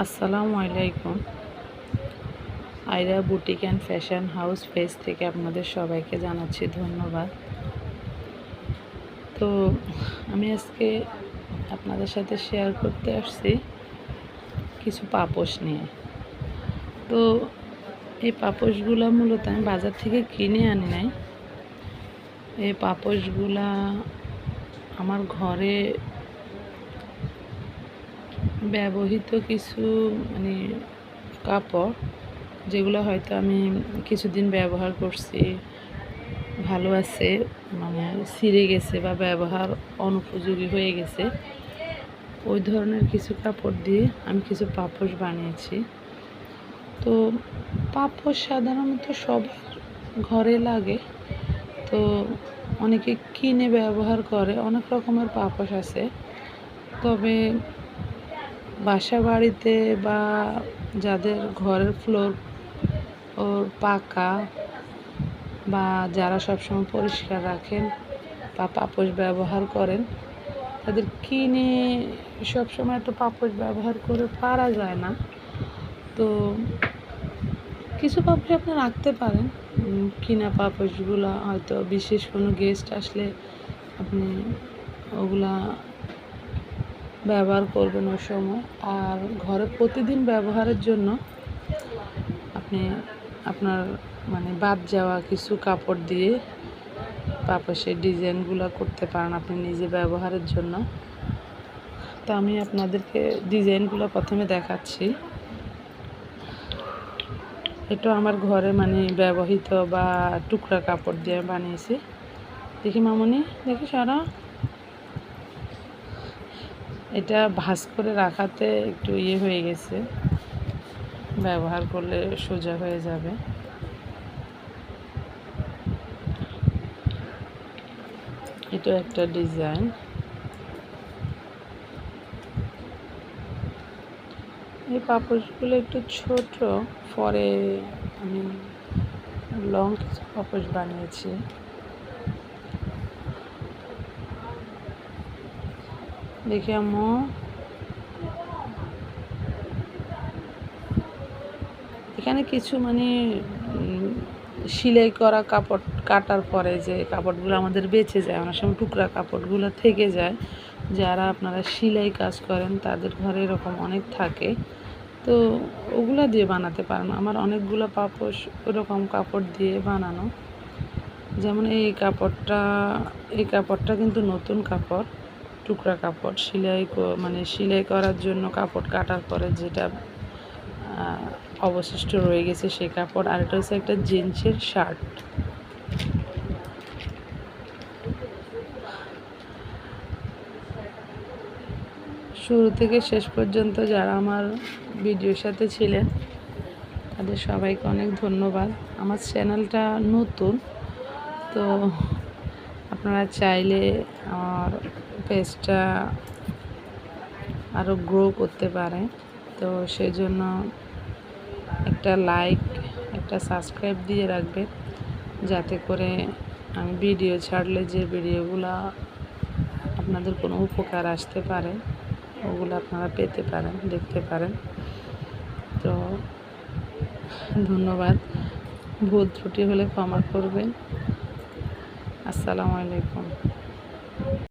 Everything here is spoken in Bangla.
আসসালামু আলাইকুম। Aira boutique and fashion house page থেকে আপনাদের সবাইকে জানাচ্ছি ধন্যবাদ। তো আমি আজকে আপনাদের সাথে শেয়ার করতে আসছি কিছু পাপোশ নিয়ে। তো এই পাপোশগুলো মূলত আমি বাজার থেকে কিনে আনি নাই। এই পাপোশগুলা আমার ঘরে ব্যবহৃত কিছু মানে কাপড়, যেগুলো হয়তো আমি কিছুদিন ব্যবহার করছি, ভালো আছে মানে ছিঁড়ে গেছে বা ব্যবহার অনুপযোগী হয়ে গেছে, ওই ধরনের কিছু কাপড় দিয়ে আমি কিছু পাপোশ বানিয়েছি। তো পাপোশ সাধারণত সব ঘরে লাগে, তো অনেকে কিনে ব্যবহার করে, অনেক রকমের পাপোশ আছে। তবে বাসা বাড়িতে বা যাদের ঘরের ফ্লোর ও পাকা বা যারা সবসময় পরিষ্কার রাখেন বা পাপোশ ব্যবহার করেন, তাদের কিনে সবসময় তো পাপোশ ব্যবহার করে পারা যায় না। তো কিছু পাপোশ আপনি রাখতে পারেন। কিনা পাপোশগুলো হয়তো বিশেষ কোনো গেস্ট আসলে আপনি ওগুলা ব্যবহার করবেন ওই সময়। আর ঘরে প্রতিদিন ব্যবহারের জন্য আপনি আপনার মানে বাদ যাওয়া কিছু কাপড় দিয়ে পাপোশের ডিজাইনগুলো করতে পারেন আপনি নিজে ব্যবহারের জন্য। তো আমি আপনাদেরকে ডিজাইনগুলো প্রথমে দেখাচ্ছি। এটা আমার ঘরে মানে ব্যবহৃত বা টুকরা কাপড় দিয়ে বানিয়েছি। দেখি মামনি, দেখি সারা। এটা ভাঁজ করে রাখাতে একটু ইয়ে হয়ে গেছে। ব্যবহার করলে সোজা হয়ে যাবে। এটা একটা ডিজাইন। এই পাপোশগুলো একটু ছোট, পরে আমি লং পাপোশ বানিয়েছি। দেখি আম্মু। এখানে কিছু মানে সেলাই করা কাপড় কাটার পরে যে কাপড়গুলো আমাদের বেঁচে যায়, অনেক সময় টুকরা কাপড়গুলো থেকে যায়, যারা আপনারা সেলাই কাজ করেন তাদের ঘরে এরকম অনেক থাকে। তো ওগুলা দিয়ে বানাতে পারেন। আমার অনেকগুলো পাপোশ ওরকম কাপড় দিয়ে বানানো। যেমন এই কাপড়টা এই কাপড়টা কিন্তু নতুন কাপড়। টুকরা কাপড়, সেলাই মানে সেলাই করার জন্য কাপড় কাটার পরে যেটা অবশিষ্ট রয়ে গেছে সেই কাপড়। আর এটা হচ্ছে একটা জিন্সের শার্ট। শুরু থেকে শেষ পর্যন্ত যারা আমার ভিডিওর সাথে ছিলেন, তাদের সবাইকে অনেক ধন্যবাদ। আমার চ্যানেলটা নতুন, তো আপনারা চাইলে আমার পেজটা আরও গ্রো করতে পারেন তো সেজন্য একটা লাইক একটা সাবস্ক্রাইব দিয়ে রাখবেন যাতে করে আমি ভিডিও ছাড়লে যে ভিডিওগুলো আপনাদের কোনো উপকার আসতে পারে, ওগুলো আপনারা পেতে পারেন, দেখতে পারেন। তো ধন্যবাদ। ভুল ত্রুটি হলে ক্ষমা করবেন। আসসালামু আলাইকুম।